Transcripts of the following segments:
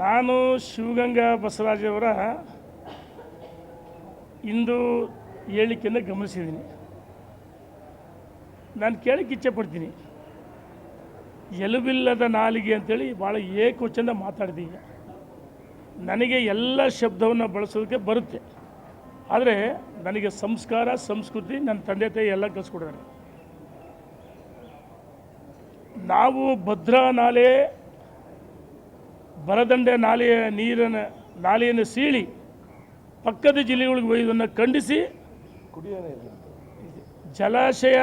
ನಾನು ಶಿವಗಂಗಾ ಬಸವರಾಜವರ ಇಂದು ಹೇಳಿಕೆಯನ್ನು ಗಮನಿಸಿದ್ದೀನಿ. ನಾನು ಕೇಳಕ್ಕೆ ಇಚ್ಛೆ ಪಡ್ತೀನಿ. ಎಲುಬಿಲ್ಲದ ನಾಲಿಗೆ ಅಂತೇಳಿ ಭಾಳ ಏಕವಚನ ಮಾತಾಡಿದೀಗ ನನಗೆ ಎಲ್ಲ ಶಬ್ದವನ್ನು ಬಳಸೋದಕ್ಕೆ ಬರುತ್ತೆ. ಆದರೆ ನನಗೆ ಸಂಸ್ಕಾರ, ಸಂಸ್ಕೃತಿ ನನ್ನ ತಂದೆ ತಾಯಿ ಎಲ್ಲ ಕಲಿಸ್ಕೊಡ್ತಾರೆ ನಾವು ಭದ್ರಾ ನಾಲೆ ಬರದಂಡೆ ನಾಲೆಯ ನೀರನ್ನು, ನಾಲೆಯನ್ನು ಸೀಳಿ ಪಕ್ಕದ ಜಿಲ್ಲೆಗಳಿಗೆ ಒಯ್ಯೋದನ್ನು ಖಂಡಿಸಿ ಜಲಾಶಯ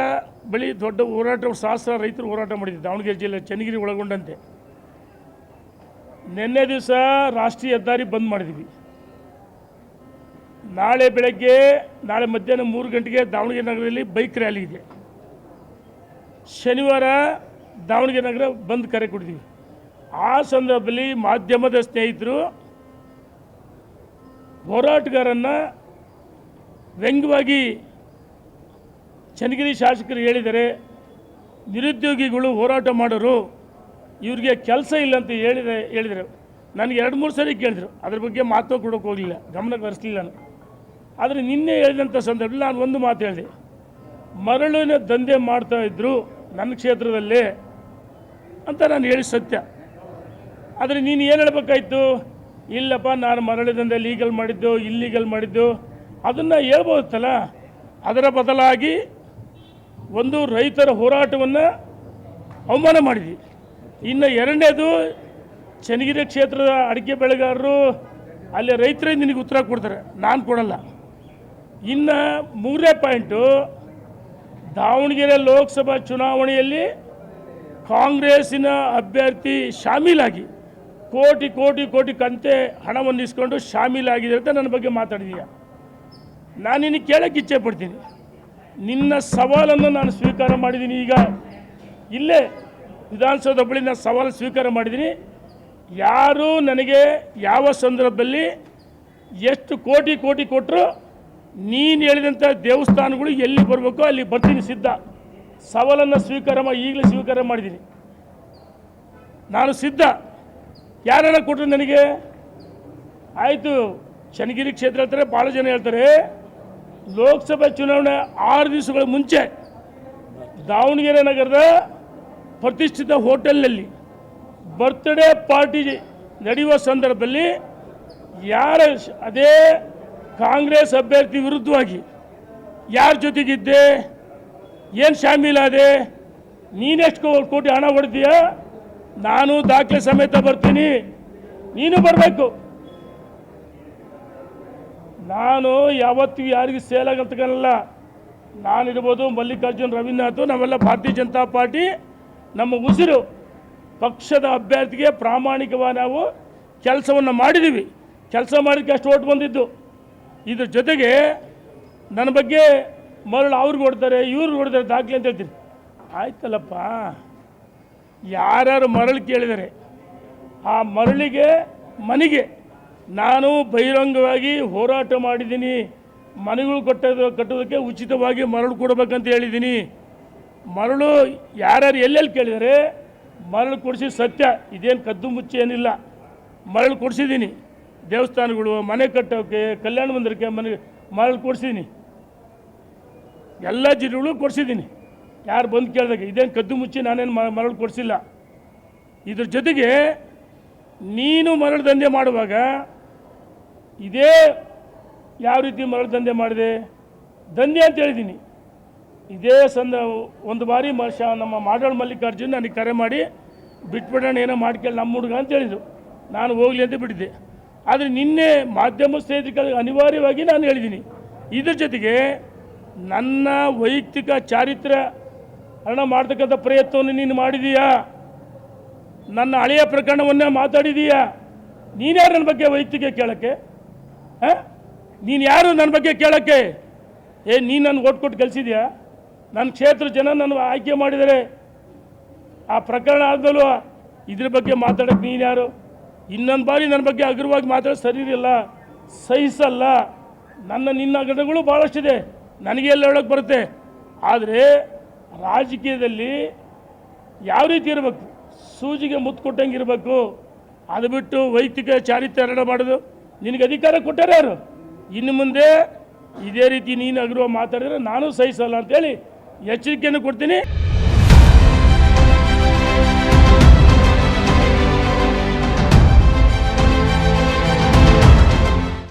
ಬಳಿ ದೊಡ್ಡ ಹೋರಾಟ, ಸಹಸ್ರ ರೈತರು ಹೋರಾಟ ಮಾಡಿದ್ರು ದಾವಣಗೆರೆ ಜಿಲ್ಲೆ ಚನ್ನಗಿರಿ ಒಳಗೊಂಡಂತೆ. ನಿನ್ನೆ ದಿವಸ ರಾಷ್ಟ್ರೀಯ ಹೆದ್ದಾರಿ ಬಂದ್ ಮಾಡಿದ್ವಿ. ನಾಳೆ ಬೆಳಗ್ಗೆ, ನಾಳೆ ಮಧ್ಯಾಹ್ನ ಮೂರು ಗಂಟೆಗೆ ದಾವಣಗೆರೆ ನಗರದಲ್ಲಿ ಬೈಕ್ ರ್ಯಾಲಿ ಇದೆ. ಶನಿವಾರ ದಾವಣಗೆರೆ ನಗರ ಬಂದ್ ಕರೆ ಕೊಡ್ತೀವಿ ಆ ಸಂದರ್ಭದಲ್ಲಿ ಮಾಧ್ಯಮದ ಸ್ನೇಹಿತರು ಹೋರಾಟಗಾರನ್ನು ವ್ಯಂಗ್ಯವಾಗಿ ಚನ್ನಗಿರಿ ಶಾಸಕರು ಹೇಳಿದರೆ, ನಿರುದ್ಯೋಗಿಗಳು ಹೋರಾಟ ಮಾಡೋರು, ಇವ್ರಿಗೆ ಕೆಲಸ ಇಲ್ಲ ಅಂತ ಹೇಳಿದೆ, ಹೇಳಿದರು. ನನಗೆ ಎರಡು, ಮೂರು ಸರಿ ಕೇಳಿದರು. ಅದ್ರ ಬಗ್ಗೆ ಮಾತು ಕೊಡೋಕೆ ಹೋಗಲಿಲ್ಲ. ಗಮನಕ್ಕೆ ಬರೆಸಲಿಲ್ಲ ನಾನು. ಆದರೆ ನಿನ್ನೆ ಹೇಳಿದಂಥ ಸಂದರ್ಭದಲ್ಲಿ ನಾನು ಒಂದು ಮಾತು ಹೇಳಿದೆ. ಮರಳಿನ ದಂಧೆ ಮಾಡ್ತಾ ಇದ್ದರು ನನ್ನ ಕ್ಷೇತ್ರದಲ್ಲಿ ಅಂತ ನಾನು ಹೇಳಿ ಸತ್ಯ. ಆದರೆ ನೀನು ಏನು ಹೇಳಬೇಕಾಯ್ತು? ಇಲ್ಲಪ್ಪ, ನಾನು ಮರಳಿದಂದೆ ಲೀಗಲ್ ಮಾಡಿದ್ದು ಇಲ್ಲೀಗಲ್ ಮಾಡಿದ್ದು. ಅದನ್ನು ಹೇಳ್ಬೋದಲ್ಲ ಅದರ ಬದಲಾಗಿ ಒಂದು ರೈತರ ಹೋರಾಟವನ್ನು ಅವಮಾನ ಮಾಡಿದ್ವಿ. ಇನ್ನು ಎರಡನೇದು, ಚನ್ನಗಿರಿ ಕ್ಷೇತ್ರದ ಅಡಿಕೆ ಬೆಳೆಗಾರರು ಅಲ್ಲಿ ರೈತರೇ ನಿನಗೆ ಉತ್ತರ ಕೊಡ್ತಾರೆ. ನಾನು ಕೊಡಲ್ಲ. ಇನ್ನು ಮೂರನೇ ಪಾಯಿಂಟು ದಾವಣಗೆರೆ ಲೋಕಸಭಾ ಚುನಾವಣೆಯಲ್ಲಿ ಕಾಂಗ್ರೆಸ್ಸಿನ ಅಭ್ಯರ್ಥಿ ಶಾಮೀಲಾಗಿ ಕೋಟಿ ಕೋಟಿ ಕೋಟಿ ಕಂತೆ ಹಣವನ್ನು ಇಸ್ಕೊಂಡು ಶಾಮೀಲಾಗಿದೆ ಅಂತ ನನ್ನ ಬಗ್ಗೆ ಮಾತಾಡಿದೀಯ. ನಾನು ನಿನ್ನ ಕೇಳಕ್ಕೆ ಇಚ್ಛೆ ಪಡ್ತೀನಿ. ನಿನ್ನ ಸವಾಲನ್ನು ನಾನು ಸ್ವೀಕಾರ ಮಾಡಿದ್ದೀನಿ ಈಗ. ಇಲ್ಲೇ ವಿಧಾನಸೌಧ ಬಳಿ ನಾನು ಸವಾಲು ಸ್ವೀಕಾರ ಮಾಡಿದ್ದೀನಿ. ಯಾರು ನನಗೆ ಯಾವ ಸಂದರ್ಭದಲ್ಲಿ ಎಷ್ಟು ಕೋಟಿ ಕೋಟಿ ಕೊಟ್ಟರು ನೀನು ಹೇಳಿದಂಥ ದೇವಸ್ಥಾನಗಳು ಎಲ್ಲಿ ಬರಬೇಕೋ ಅಲ್ಲಿ ಬರ್ತೀನಿ ಸಿದ್ಧ. ಸವಾಲನ್ನು ಸ್ವೀಕಾರ ಮಾಡಿ ಈಗಲೇ ಸ್ವೀಕಾರ ಮಾಡಿದ್ದೀನಿ. ನಾನು ಸಿದ್ಧ. ಯಾರನ್ನ ಕೊಟ್ಟರು ನನಗೆ? ಆಯಿತು, ಚನ್ನಗಿರಿ ಕ್ಷೇತ್ರ ಹೇಳ್ತಾರೆ ಭಾಳ ಜನ ಹೇಳ್ತಾರೆ, ಲೋಕಸಭೆ ಚುನಾವಣೆ ಆರು ದಿವಸಗಳ ಮುಂಚೆ ದಾವಣಗೆರೆ ನಗರದ ಪ್ರತಿಷ್ಠಿತ ಹೋಟೆಲ್ನಲ್ಲಿ ಬರ್ತ್ಡೇ ಪಾರ್ಟಿ ನಡೆಯುವ ಸಂದರ್ಭದಲ್ಲಿ ಯಾರ ಅದೇ ಕಾಂಗ್ರೆಸ್ ಅಭ್ಯರ್ಥಿ ವಿರುದ್ಧವಾಗಿ ಯಾರ ಜೊತೆಗಿದ್ದೆ? ಏನು ಶಾಮೀಲಾದೆ ನೀನೆಷ್ಟು ಕೋಟಿ ಹಣ ಹೊಡೆದೀಯ ನಾನು ದಾಖಲೆ ಸಮೇತ ಬರ್ತೀನಿ. ನೀನು ಬರಬೇಕು. ನಾನು ಯಾವತ್ತಿಗೂ ಯಾರಿಗೂ ಸೇಲ್ ಆಗಂತಕ್ಕಲ್ಲ ನಾನಿರ್ಬೋದು ಮಲ್ಲಿಕಾರ್ಜುನ್, ರವೀಂದ್ರನಾಥ್, ನಾವೆಲ್ಲ ಭಾರತೀಯ ಜನತಾ ಪಾರ್ಟಿ. ನಮ್ಮ ಉಸಿರು ಪಕ್ಷದ ಅಭ್ಯರ್ಥಿಗೆ ಪ್ರಾಮಾಣಿಕವಾಗಿ ನಾವು ಕೆಲಸವನ್ನು ಮಾಡಿದ್ದೀವಿ ಕೆಲಸ ಮಾಡಿದ್ದಕ್ಕೆ ಅಷ್ಟು ಓಟ್ ಬಂದಿದ್ದು. ಇದ್ರ ಜೊತೆಗೆ ನನ್ನ ಬಗ್ಗೆ ಮರಳು ಅವ್ರಿಗೆ ಹೊಡ್ತಾರೆ ಇವ್ರಿಗೆ ಹೊಡ್ತಾರೆ ದಾಖಲೆ ಅಂತ ಹೇಳ್ತೀರಿ ಆಯ್ತಲ್ಲಪ್ಪ. ಯಾರ್ಯಾರು ಮರಳು ಕೇಳಿದರೆ ಆ ಮರಳಿಗೆ ಮನೆಗೆ ನಾನು ಬಹಿರಂಗವಾಗಿ ಹೋರಾಟ ಮಾಡಿದ್ದೀನಿ. ಮನೆಗಳು ಕಟ್ಟೋದು ಕಟ್ಟೋದಕ್ಕೆ ಉಚಿತವಾಗಿ ಮರಳು ಕೊಡಬೇಕಂತ ಹೇಳಿದ್ದೀನಿ. ಮರಳು ಯಾರ್ಯಾರು ಎಲ್ಲೆಲ್ಲಿ ಕೇಳಿದರೆ ಮರಳು ಕೊಡಿಸಿ ಸತ್ಯ, ಇದೇನು ಕದ್ದು ಮುಚ್ಚಿ ಏನಿಲ್ಲ. ಮರಳು ಕೊಡಿಸಿದ್ದೀನಿ. ದೇವಸ್ಥಾನಗಳು, ಮನೆ ಕಟ್ಟೋಕ್ಕೆ ಕಲ್ಯಾಣ ಮಂದಿರಕ್ಕೆ ಮನೆ ಮರಳು ಕೊಡಿಸಿದ್ದೀನಿ. ಎಲ್ಲ ಜಿಲ್ಲೆಗಳು ಕೊಡಿಸಿದ್ದೀನಿ. ಯಾರು ಬಂದು ಕೇಳಿದಾಗ, ಇದೇನು ಕದ್ದು ಮುಚ್ಚಿ ನಾನೇನು ಮರಳು ಕೊಡಿಸಿಲ್ಲ. ಇದ್ರ ಜೊತೆಗೆ ನೀನು ಮರಳು ದಂಧೆ ಮಾಡುವಾಗ ಇದೇ ಯಾವ ರೀತಿ ಮರಳು ದಂಧೆ ಮಾಡಿದೆ? ದಂಧೆ ಅಂತ ಹೇಳಿದ್ದೀನಿ ಇದೇ ಸಂದ, ಒಂದು ಬಾರಿ ಮರ್ಷ ನಮ್ಮ ಮಾಡಾಳ್ ಮಲ್ಲಿಕಾರ್ಜುನ್ ನನಗೆ ಕರೆ ಮಾಡಿ, ಬಿಟ್ಬಿಡೋಣ, ಏನೋ ಮಾಡ್ಕೊಳ್ಳಿ ನಮ್ಮ ಹುಡುಗ ಅಂತ ಹೇಳಿದರು. ನಾನು ಹೋಗಲಿ ಅಂತ ಬಿಟ್ಟಿದ್ದೆ. ಆದರೆ ನಿನ್ನೆ ಮಾಧ್ಯಮ ಸ್ನೇಹಿತರಿಗೆ ಅನಿವಾರ್ಯವಾಗಿ ನಾನು ಹೇಳಿದ್ದೀನಿ ಇದ್ರ ಜೊತೆಗೆ ನನ್ನ ವೈಯಕ್ತಿಕ ಚಾರಿತ್ರ್ಯ ಹರಣ ಮಾಡ್ತಕ್ಕಂಥ ಪ್ರಯತ್ನವನ್ನು ನೀನು ಮಾಡಿದೀಯಾ? ನನ್ನ ಹಳೆಯ ಪ್ರಕರಣವನ್ನೇ ಮಾತಾಡಿದೀಯಾ? ನೀನ್ಯಾರು ನನ್ನ ಬಗ್ಗೆ ವೈಯಕ್ತಿಕ ಕೇಳೋಕ್ಕೆ? ಹಾಂ? ನೀನು ಯಾರು ನನ್ನ ಬಗ್ಗೆ ಕೇಳೋಕ್ಕೆ? ಏ, ನೀನು ನನ್ನ ಓಟ್ ಕೊಟ್ಟು ಕಲಿಸಿದ್ಯಾ ನನ್ನ ಕ್ಷೇತ್ರ ಜನ ನನ್ನ ಆಯ್ಕೆ ಮಾಡಿದರೆ ಆ ಪ್ರಕರಣ ಆದಮೇಲೂ ಇದ್ರ ಬಗ್ಗೆ ಮಾತಾಡೋಕ್ಕೆ ನೀನು ಯಾರು? ಇನ್ನೊಂದು ಬಾರಿ ನನ್ನ ಬಗ್ಗೆ ಅಗ್ರವಾಗಿ ಮಾತಾಡೋದು ಸರಿ ಇಲ್ಲ ಸಹಿಸಲ್ಲ. ನನ್ನ, ನಿನ್ನ ಘಟನೆಗಳು ಭಾಳಷ್ಟಿದೆ ನನಗೆ ಎಲ್ಲ ಹೇಳೋಕ್ಕೆ ಬರುತ್ತೆ. ಆದರೆ ರಾಜಕೀಯದಲ್ಲಿ ಯಾವ ರೀತಿ ಇರಬೇಕು? ಸೂಜಿಗೆ ಮುತ್ತು ಕೊಟ್ಟಂಗೆ ಇರಬೇಕು. ಅದು ಬಿಟ್ಟು ವೈಯಕ್ತಿಕ ಚಾರಿತ್ರ್ಯ ಮಾಡೋದು ನಿನಗೆ ಅಧಿಕಾರ ಕೊಟ್ಟಾರ ಯಾರು? ಇನ್ನು ಮುಂದೆ ಇದೇ ರೀತಿ ನೀನು ಅಗ್ರವ ಮಾತಾಡಿದ್ರೆ ನಾನು ಸಹಿಸಲ್ಲ ಅಂತೇಳಿ ಎಚ್ಚರಿಕೆಯನ್ನು ಕೊಡ್ತೀನಿ.